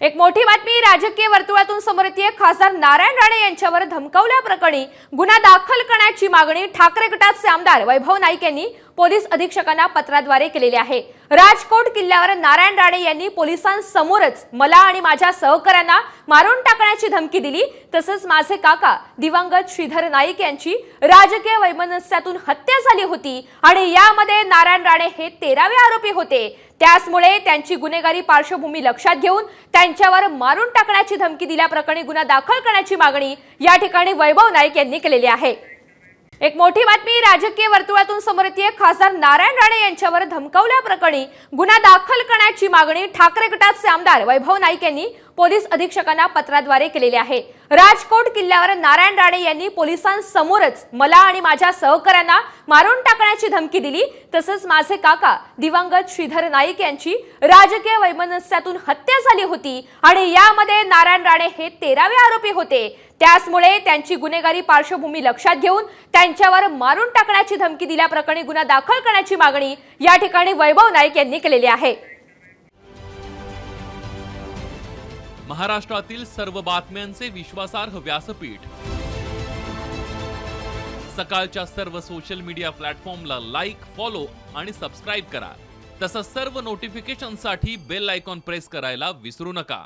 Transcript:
एक मोठी बातमी राजकीय वर्तुळातून समोर येते. खासदार नारायण राणे यांच्यावर धमकावल्याप्रकरणी गुन्हा दाखल करण्याची मागणी ठाकरे गटाचे आमदार वैभव नाईक यांनी पोलीस अधीक्षकांना पत्राद्वारे केलेले आहे. राजकोट किल्ल्यावर नारायण राणे यांनी पोलिसांसमोरच मला आणि माझ्या सहकाऱ्यांना मारून टाकण्याची धमकी दिली. तसंच माझे काका दिवंगत श्रीधर नाईक यांची राजकीय वैमनस्यातून हत्या झाली होती आणि यामध्ये नारायण राणे हे तेरावे आरोपी होते. त्याचमुळे त्यांची गुन्हेगारी पार्श्वभूमी लक्षात घेऊन त्यांच्यावर मारून टाकण्याची धमकी दिल्याप्रकरणी गुन्हा दाखल करण्याची मागणी या ठिकाणी वैभव नाईक यांनी केलेली आहे. एक मोठी बातमी राजकीय वर्तुळातून समोर येते. खासदार नारायण राणे यांच्यावर धमकावल्याप्रकरणी गुन्हा दाखल करण्याची मागणी ठाकरे गटाचे आमदार वैभव नाईक यांनी पोलीस अधीक्षकांना पत्राद्वारे केलेली आहे. राजकोट किल्ल्यावर नारायण राणे यांनी पोलिसांसमोरच मला आणि माझ्या सहकाऱ्यांना मारून टाकण्याची धमकी दिली. तसंच माझे काका दिवंगत श्रीधर नाईक यांची राजकीय वैमनस्यातून हत्या झाली होती आणि यामध्ये नारायण राणे हे तेरावे आरोपी होते. त्याचमुळे त्यांची गुन्हेगारी पार्श्वभूमी लक्षात घेऊन त्यांच्यावर मारून टाकण्याची धमकी दिल्याप्रकरणी गुन्हा दाखल करण्याची मागणी या ठिकाणी वैभव नाईक यांनी केलेली आहे. महाराष्ट्रातील सर्व बातम्यांचे विश्वासार्ह व्यासपीठ. सकाळच्या सर्व सोशल मीडिया प्लॅटफॉर्मला लाईक फॉलो आणि सबस्क्राईब करा. तसंच सर्व नोटिफिकेशनसाठी बेल आयकॉन प्रेस करायला विसरू नका.